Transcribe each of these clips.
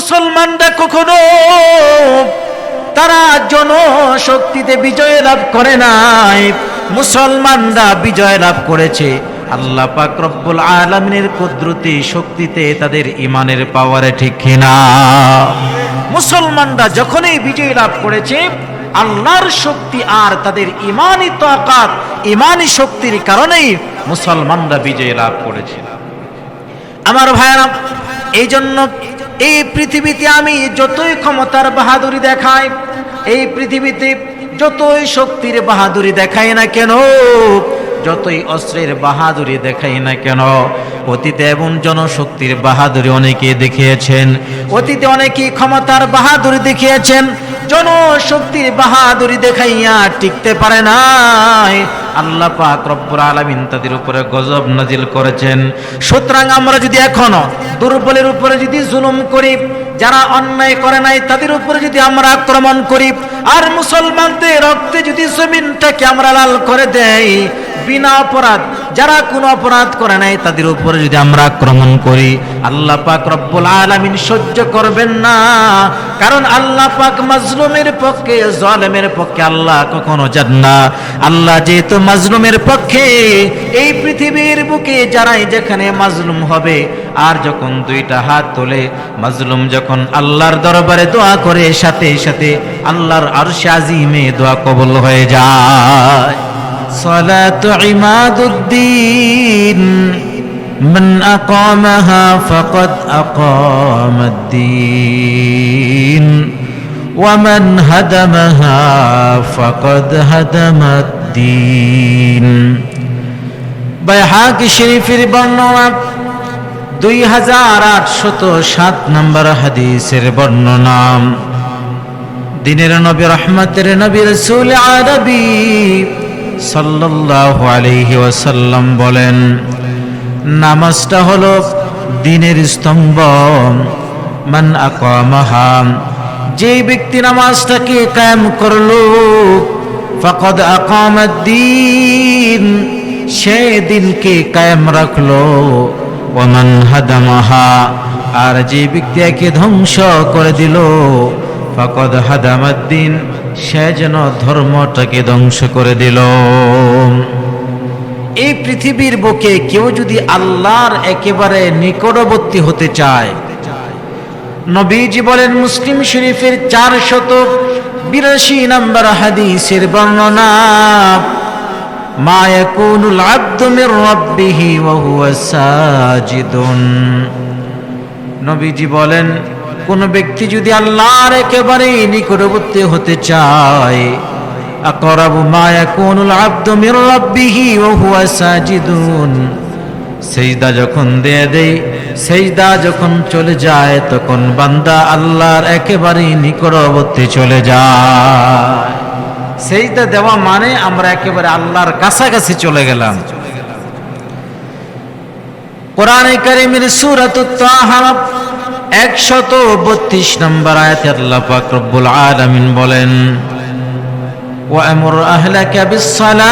মুসলমানরা কখনো তারা জনশক্তিতে বিজয় লাভ করে নাই। মুসলমানরা বিজয় লাভ করেছে। আল্লাহ পাক রব্বুল আলমিনের কুদরতি শক্তিতে তাদের ইমানের পাওয়ারে ঠিক কিনা। মুসলমানরা যখনই বিজয় লাভ করেছে, আল্লাহর শক্তি আর তাদের ইমানি তাকাত ইমানি শক্তির কারণেই মুসলমানরা বিজয় লাভ করেছে। আমার ভাইরা এই জন্য এই পৃথিবীতে আমি যতই ক্ষমতার বাহাদুরি দেখাই, এই পৃথিবীতে যতই শক্তির বাহাদুরি দেখাই না কেন, যতই অস্ত্রের বাহাদুরি দেখাই না কেন, অতীতে এবং জনশক্তির বাহাদুরি অনেকে দেখিয়েছেন, অতীতে অনেকেই ক্ষমতার বাহাদুরি দেখিয়েছেন, জনশক্তির বাহাদুরি দেখাইয়া টিকতে পারে নাই। আল্লাহ পাক রব্বুল আলামিন তাদের উপরে গজব নাজিল করেছেন। সুতরাং আমরা যদি এখনও দুর্বলের উপরে যদি জুলুম করি, যারা অন্যায় করে নাই, তাদের উপরে যদি আমরা আক্রমণ করি, আর মুসলমানদের রক্তে যদি জমিনটাকে আমরা লাল করে দেই বিনা অপরাধ, যারা কোনো অপরাধ করে নাই, তাদের উপরে যদি আমরা আক্রমণ করি, আল্লাহ পাক রব্বুল আলামিন সহ্য করবেন না। কারণ আল্লাহ পাক মাজলুমের পক্ষে, জালেমের পক্ষে আল্লাহ কখনো যান না আল্লাহ যেহেতু মাজলুমের পক্ষে, এই পৃথিবীর বুকে যারাই যেখানে মাজলুম হবে, আর যখন দুইটা হাত তোলে, মাজলুম যখন আল্লাহর দরবারে দোয়া করে, সাথে সাথে আল্লাহর আরশে আজিমে দোয়া কবল হয়ে যায়। صلاة عماد الدين من أقامها فقد أقام الدين ومن هدمها فقد هدم الدين বাইহাকি শরীফের বর্ণনা দুই হাজার আটশত সাত নম্বর হাদিসের বর্ণনা দিনের নবী রহমতের নবী রসুল আরবি সাল্লাল্লাহু আলাইহি ওয়াসাল্লাম বলেন, নামাজটা হলো দিনের স্তম্ভ। মান আকামাহা যে ব্যক্তি নামাজটাকে কায়েম করল, ফাকাদ আকামাদ্দিন, সে দিনকে কায়েম রাখল। ওমান হাদামাহা, আর যে ব্যক্তি একে ধ্বংস করে দিল, ফাকদ হাদামাদ্দিন সে যেন ধর্মটাকে ধ্বংস করে দিল। এই পৃথিবীর বুকে কেউ যদি আল্লাহর একেবারে নিকটবর্তী হতে চায়, নবীজি বলেন মুসলিম শরীফের চার শত বিরাশি নম্বর হাদিসের বর্ণনা, মা ইয়াকুনুল আব্দু ওয়া হুয়া সাজিদুন। নবীজি বলেন কোন ব্যক্তি যদি আল্লাহর একেবারে নিকটবর্তী হতে চায় আকরাবু মা ইয়াকুনুল আব্দু মির রাব্বিহি ওয়া হুয়া সাজিদুন। সেজদা যখন দিয়ে দেই সেজদা যখন চলে যায়, তখন বান্দা আল্লাহর একেবারে নিকটবর্তী চলে যায়। সেজদা দেওয়া মানে আমরা একেবারে আল্লাহর কাছাকাছি চলে গেলাম। কোরআনে কারিমের সূরাত তাহা একশত বত্রিশ নম্বর আয়াতে আল্লাহ পাক রব্বুল আলামিন বলেন وأمر أهلك بالصلاة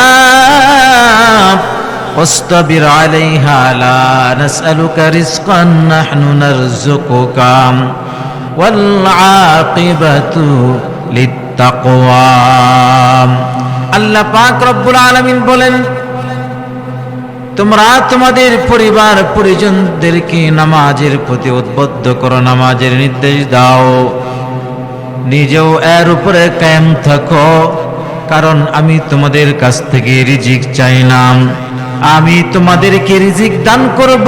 واصطبر عليها لا نسألك رزقا نحن نرزقك والعاقبة للتقوى আল্লাহ পাক রব্বুল আলামিন বলেন তোমরা তোমাদের পরিবার পরিজনদেরকে নামাজের প্রতি উদ্বুদ্ধ করো, নামাজের নির্দেশ দাও। নিজেও এর উপরে কায়েম থাকো, কারণ আমি তোমাদের কাছ থেকে রিজিক চাই না আমি তোমাদেরকে রিজিক দান করব।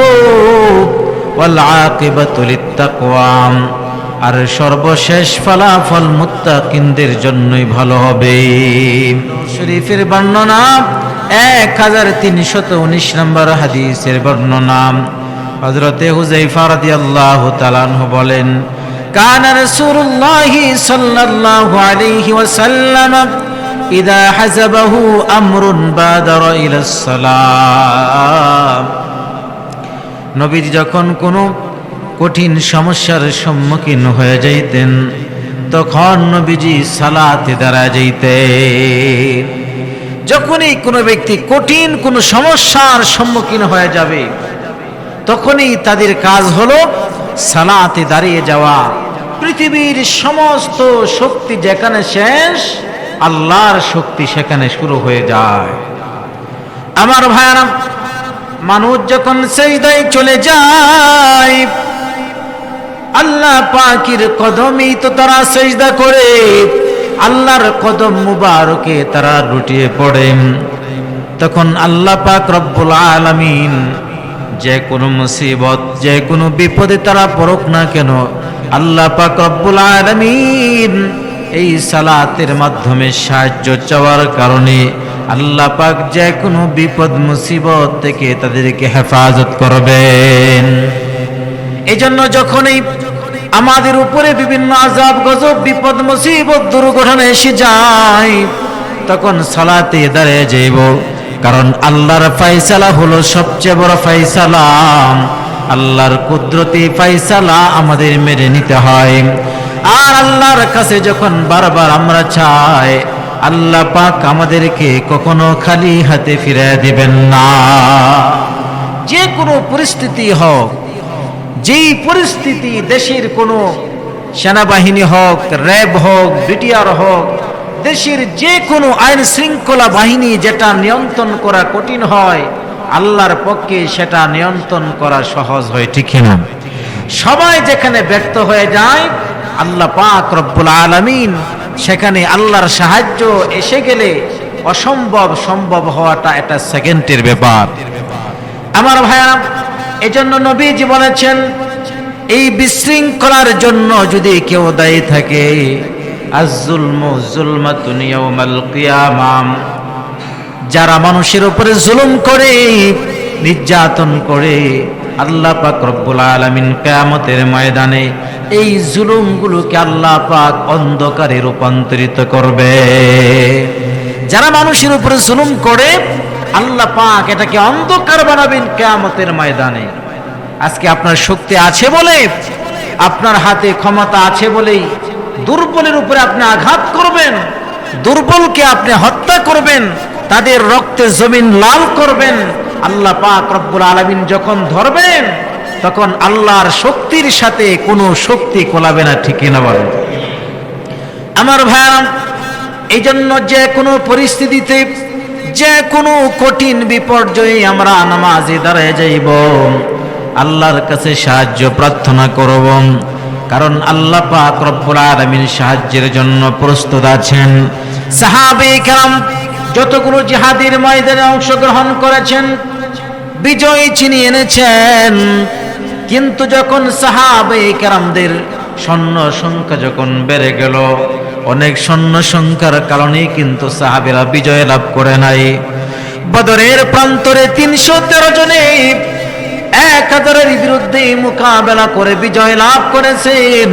আর সর্বশেষ ফলাফল মুত্তাকিনদের জন্যই ভালো হবে। শরীফের বর্ণনা এক হাজার তিনশত উনিশ নম্বর হাদিসের বর্ণনা। হজরতে হুজাইফা রাদিয়াল্লাহু তাআলা আনহু বলেন, কান রাসূলুল্লাহ সাল্লাল্লাহু আলাইহি ওয়াসাল্লাম ইদা হাজাবাহু আমরুন বাদারা ইলা সালাম নবীজি যখন কোনো কঠিন সমস্যার সম্মুখীন হয়ে যাইতেন, তখন নবীজি সালাতে দাঁড়া যাইতেন। যখনই কোনো ব্যক্তি কঠিন কোনো সমস্যার সম্মুখীন হয়ে যাবে, তখনই তাদের কাজ হলো সালাতে দাঁড়িয়ে যাওয়া। পৃথিবীর সমস্ত শক্তি যেখানে শেষ, আল্লাহর শক্তি সেখানে শুরু হয়ে যায়। আমার ভাইয়ারা মানুষ যখন সেজদায় চলে যায়, আল্লাহ পাকির কদমই তো তারা সেজদা করে। আল্লাহর কদম মুবারকে তারা লুটিয়ে পড়ে। তখন আল্লাহ পাক রব্বুল আলামিন যে কোনো মুসিবত, যে কোনো বিপদে তারা পড়ুক না কেন, আল্লাহ পাক রব্বুল আলামিন এই সালাতের মাধ্যমে সাহায্য চাওয়ার কারণে আল্লাহ পাক যে কোনো বিপদ, মুসিবত থেকে তাদেরকে হেফাজত করবেন। এই জন্য যখনই আমাদের উপরে বিভিন্ন আজাব গজব, বিপদ, মুসিবত, দুর্ঘটনা এসে যায়। তখন সালাতে দাঁড়িয়ে যাইব। কারণ আল্লাহর ফাইসালা হলো সবচেয়ে বড় ফাইসালা আল্লাহর কুদরতি ফাইসালা আমাদের মেনে নিতে হয়। আর আল্লাহর কাছে যখন বারবার আমরা চাই, আল্লাহ পাক আমাদেরকে কখনো খালি হাতে ফিরে দিবেন না। যে কোনো পরিস্থিতি হোক যেই পরিস্থিতি দেশের কোনো সেনাবাহিনী হোক, র্যাব হোক, বিটিআর হোক, দেশের যে কোনো আইন শৃঙ্খলা বাহিনী যেটা নিয়ন্ত্রণ করা কঠিন হয়, আল্লাহর পক্ষে সেটা নিয়ন্ত্রণ করা সহজ হয়, ঠিক না? সবাই যেখানে ব্যক্ত হয়ে যায়, আল্লাহ পাক রব্বুল আলামিন সেখানে আল্লাহর সাহায্য এসে গেলে অসম্ভব সম্ভব হওয়াটা এটা সেকেন্ডের ব্যাপার। আমার ভাইয়া এজন্য নবীজি বলেছেন, এই বিশৃঙ্খলার জন্য যদি কেউ দায়ী থাকে যারা মানুষের উপরে জুলুম করে, নির্যাতন করে, আল্লাহ পাক রব্বুল আলামিন কিয়ামতের ময়দানে এই জুলুমগুলোকে আল্লাহ পাক অন্ধকারে রূপান্তরিত করবে। যারা মানুষের উপরে জুলুম করে আল্লাহ পাক এটাকে অন্ধকার বানাবেন কিয়ামতের ময়দানে। আজকে আপনার শক্তি আছে বলে, আপনার হাতে ক্ষমতা আছে বলেই দুর্বলের উপরে আপনি আঘাত করবেন, দুর্বলকে আপনি হত্যা করবেন, তাদের রক্তে জমিন লাল করবেন। আল্লাহ পাক রব্বুল আলামিন যখন ধরবেন, তখন আল্লাহর শক্তির সাথে কোনো শক্তি কোলাবে না, ঠিক না বলেন? আমার ভাই এই জন্য যে কোনো পরিস্থিতিতে যে কোনো কঠিন বিপর্যয়ে আমরা নামাজে দাঁড়ায় যাইব আল্লাহর কাছে সাহায্য প্রার্থনা করব কারণ আল্লাহ পাক রব্বুল আলামিন সাহায্যের জন্য প্রস্তুত আছেন সাহাবে کرام যতগুলো জিহাদের ময়দানে অংশগ্রহণ করেছেন বিজয় চিনিয়ে এনেছেন কিন্তু যখন সাহাবে কেরামদের সৈন্য সংখ্যা যখন বেড়ে গেল অনেক সৈন্য সংখ্যার কারণে কিন্তু সাহাবেরা বিজয় লাভ করে নাই। বদরের প্রান্তরে তিনশো তেরো জনে এক হাজারের বিরুদ্ধে মোকাবেলা করে বিজয় লাভ করেছেন।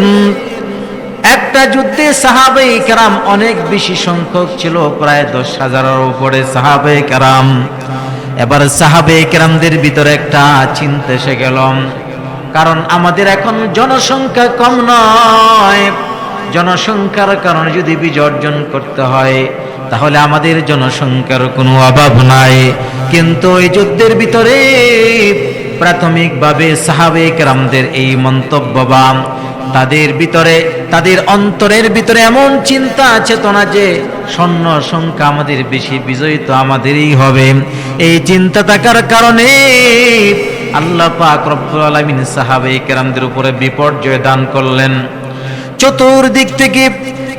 একটা যুদ্ধে সাহাবে কেরাম অনেক বেশি সংখ্যক ছিল, প্রায় দশ হাজারের উপরে সাহাবে কেরাম। এবার সাহাবে কেরামদের ভিতরে একটা চিন্তা এসে গেলাম কারণ আমাদের এখন জনসংখ্যা কম নয়। জনসংখ্যার কারণে যদি বিজয় অর্জন করতে হয়, তাহলে আমাদের জনসংখ্যার কোনো অভাব নাই। কিন্তু এই যুদ্ধের ভিতরে প্রাথমিকভাবে সাহাবে কেরামদের এই মন্তব্য বা তাদের ভিতরে, তাদের অন্তরের ভিতরে এমন চিন্তা, চেতনা যে স্বর্ণ সংখ্যা আমাদের বেশি, বিজয়ী তো আমাদেরই হবে। এই চিন্তা থাকার কারণে আল্লাহ পাক রব্বুল আলামিন সাহাবে কেরামদের উপরে বিপর্যয় দান করলেন। চতুর্দিক থেকে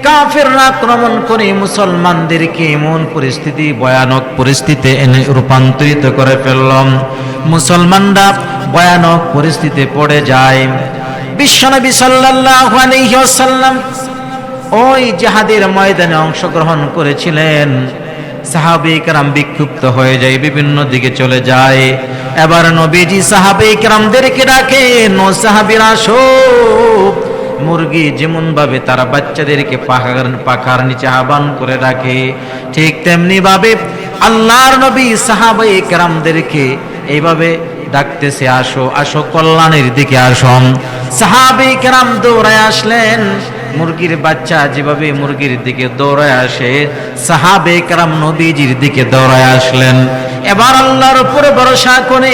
কাফেররা আক্রমণ করে মুসলমানদেরকে এমন পরিস্থিতি, ভয়ানক পরিস্থিতি এনে রূপান্তরিত করে ফেললাম মুসলমানরা ভয়ানক পরিস্থিতিতে পড়ে যায়। বিশ্বনবী সাল্লাল্লাহু আলাইহি ওয়াসাল্লাম ওই জাহাদের ময়দানে অংশগ্রহণ করেছিলেন। সাহাবে কেরাম বিক্ষুব্ধ হয়ে যায়, বিভিন্ন দিকে চলে যায়। এবার নবীজি সাহাবে কেরামদেরকে ডাকেন, ও সাহাবিরা, আসো। মুরগি যেমন ভাবে তারা বাচ্চাদেরকে পাখার পাখার নিচে আহ্বান করে রাখে, ঠিক তেমনি ভাবে আল্লাহর নবী সাহাবাই কেরামদেরকে এইভাবে ডাকতেছে, আসো আসো, কল্যাণের দিকে আসো। সাহাবি কেরাম দৌড়ায় আসলেন। মুরগির বাচ্চা যেভাবে মুরগির দিকে দৌড়ায় আসে সাহাবে কেরাম নবীজির দিকে দৌড়ায় আসলেন। এবার আল্লাহর উপরে ভরসা করে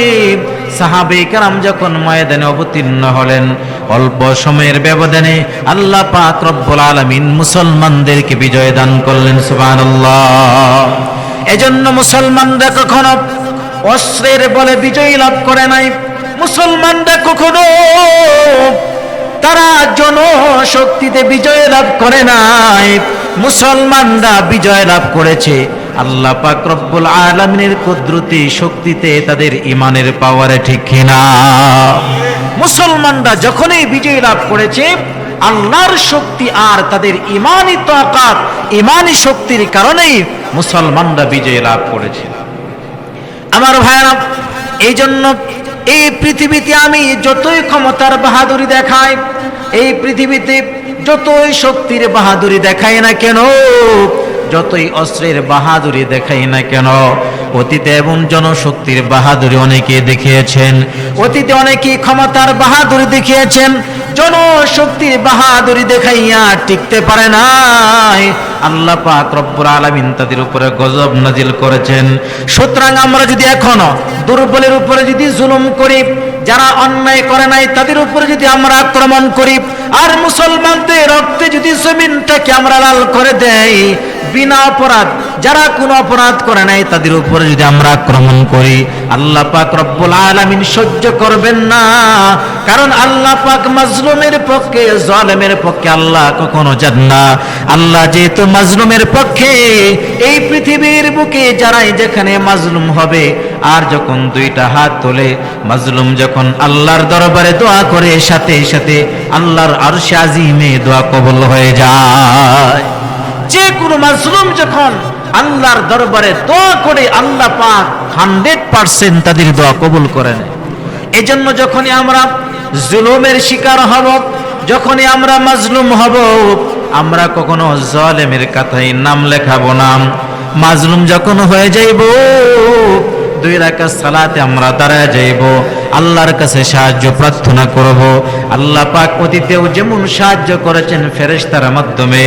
সাহাবে কারাম যখন ময়দানে অবতীর্ণ হলেন, অল্প সময়ের ব্যবধানে আল্লাহ পাক রব্বুল আলামিন মুসলমানদেরকে বিজয় দান করলেন, সুবহানাল্লাহ। এজন্য মুসলমানরা কখনো অস্ত্রের বলে বিজয়ী লাভ করে নাই। মুসলমানরা কখনো তারা জনশক্তিতে বিজয় লাভ করে নাই। মুসলমানরা বিজয় লাভ করেছে। আল্লাহ পাক রব্বুল আলামিনের কুদরতি শক্তিতে তাদের ইমানের পাওয়ারে ঠিক কিনা? মুসলমানরা যখনই বিজয় লাভ করেছে, আল্লাহর শক্তি আর তাদের ইমানি তাকাত ইমানি শক্তির কারণেই মুসলমানরা বিজয় লাভ করেছে আমার ভাইরা এই জন্য এই পৃথিবীতে আমি যতই ক্ষমতার বাহাদুরি দেখাই, এই পৃথিবীতে যতই শক্তির বাহাদুরি দেখাই না কেন যতই অস্ত্রের বাহাদুরি দেখাই না কেন, অতীতে এবং জনশক্তির বাহাদুরি অনেকে দেখিয়েছেন, অতীতে অনেকে ক্ষমতার বাহাদুরি দেখিয়েছেন, জনশক্তির বাহাদুরি দেখাইয়া টিকতে পারে নাই। আল্লাহ পাক রব্বুল আলামিন তাদের উপরে গজব নাজিল করেছেন। সুতরাং আমরা যদি এখনও দুর্বলের উপরে যদি জুলুম করি, যারা অন্যায় করে নাই, তাদের উপরে যদি আমরা আক্রমণ করি, আর মুসলমানদের রক্তে যদি জমিনটাকে আমরা লাল করে দেই, বিনা অপরাধ, যারা কোনো অপরাধ করে নাই, তাদের উপরে যদি আমরা আক্রমণ করি, আল্লাহ পাক রব্বুল আলামিন সহ্য করবেন না। কারণ আল্লাহ পাক মাজলুমের পক্ষে, জালেমের পক্ষে আল্লাহ কখনো যান না আল্লাহ যেহেতু মাজলুমের পক্ষে এই পৃথিবীর বুকে যারাই যেখানে মাজলুম হবে, আর যখন দুইটা হাত তোলে, মাজলুম যখন আল্লাহর দরবারে দোয়া করে, সাথে সাথে আল্লাহর আরশে আজিমে দোয়া কবুল হয়ে যায়। যে কোনো মাজলুম যখন আল্লাহর দরবারে দোয়া করে, আল্লাহ পাক হান্ড্রেড পার্সেন্ট তাদের দোয়া কবুল করে নেয়। এজন্য যখনই আমরা জুলুমের শিকার হব, যখনই আমরা মাজলুম হব আমরা কখনো জলেমের কথায় নাম লেখাবো না। মাজলুম যখন হয়ে যাইব, দুই রাকাত সালাতে আমরা দাঁড়ায় যাইব। আল্লাহর কাছে সাহায্য প্রার্থনা করব। আল্লাহ পাক অতীতেও যেমন সাহায্য করেছেন ফেরেশতার মাধ্যমে,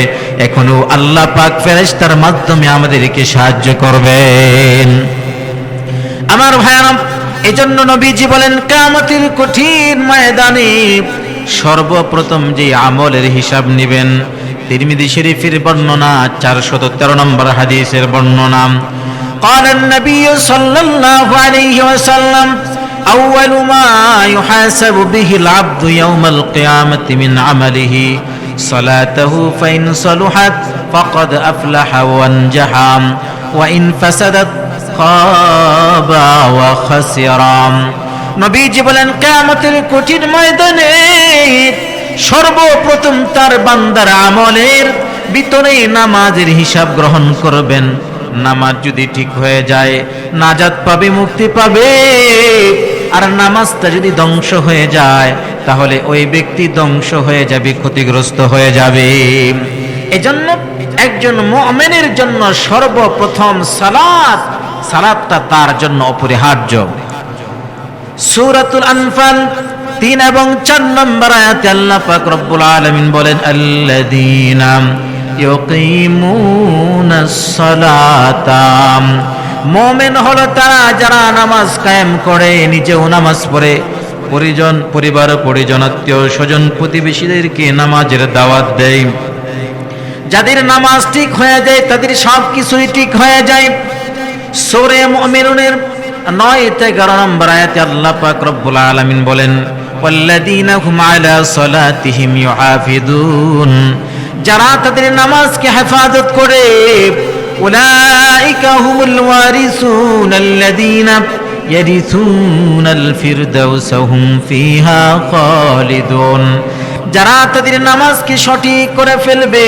এখনও আল্লাহ পাক ফেরেশতার মাধ্যমে আমাদেরকে সাহায্য করবেন। আমার ভাইয়ারাম এজন্য নবীজি বলেন, কামতির কঠিন ময়দানে সর্বপ্রথম যে আমলের হিসাব নেবেন। তিরমিদি শরীফের বর্ণনা চারশত তেরো নম্বর হাদিসের বর্ণনা قال النبي صلى الله عليه وسلم أول ما يحاسب به العبد يوم القيامة من عمله صلاته فإن صلحت فقد أفلح وانجح وإن فسدت خاب وخسر নবীজি বলেন কেয়ামতের কঠিন ময়দানে সর্বপ্রথম তার বান্দার আমলের ভিতরে নামাজের হিসাব গ্রহণ করবেন। নামাজ যদি ঠিক হয়ে যায়, নাজাত পাবে, মুক্তি পাবে। আর নামাজটা যদি ধ্বংস হয়ে যায়, তাহলে ওই ব্যক্তি ধ্বংস হয়ে যাবে, ক্ষতিগ্রস্ত হয়ে যাবে। এজন্য একজন মুমিনের জন্য সর্বপ্রথম সালাত, সালাতটা তার জন্য অপরিহার্য। সূরাতুল আনফাল তিন এবং চার নম্বর আয়াতে আল্লাহ পাক রব্বুল আলামিন বলেন, আল্লাযীনা ইউকিমুনাস সালাতা। মুমিন হলো তারা যারা নামাজ কায়েম করে, নিজেও নামাজ পড়ে। পরিজন, পরিবার, পরিজন, আত্মীয় স্বজন প্রতিবেশীদেরকে নামাজের দাওয়াত দেয়। যাদের নামাজ ঠিক হয়ে যায়, তাদের সব কিছুই ঠিক হয়ে যায়। সোরে মুমিনুনের নয় এগারো নম্বর আয়াতে আল্লাহ পাক রব্বুল আলামিন বলেন ওয়াল্লাযীনা হুম আলা সালাতিহিম ইউহাফিদুন যারা তাদের নামাজকে হেফাজত করে, উলাইকা হুমুল ওয়ারিসুন আল্লাযীনা ইয়ারিসুনাল ফিরদাউস হুম ফিহা খালিদুন। যারা তাদের নামাজকে সঠিক করে ফেলবে,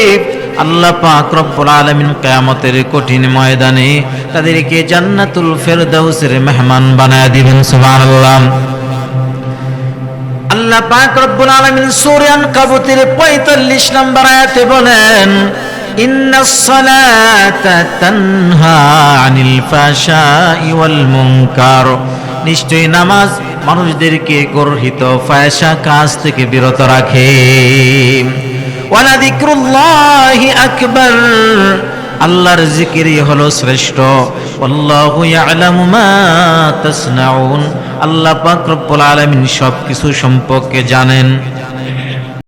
আল্লাহ পাক রব্বুল আলামিন কিয়ামতের কঠিন ময়দানে তাদেরকে জান্নাতুল ফেরদাউসের মেহমান বানায় দিবেন, সুবহানাল্লাহ। আল্লাহ পাক রব্বুল আলামিন সূরা আনকাবুতের 45 নম্বর আয়াতে বলেন ইন্নাস সালাতা তানহা আনিল ফাশাই ওয়াল মুনকার। নিশ্চয়ই নামাজ মানুষদেরকে গর্হিত ফায়সা কাজ থেকে বিরত রাখে। ওয়ালা যিকরুল্লাহি আকবার। আল্লাহর জিকিরই হলো শ্রেষ্ঠ। আল্লাহু পাক রব্বুল আলামিন সব কিছু সম্পর্কে জানেন।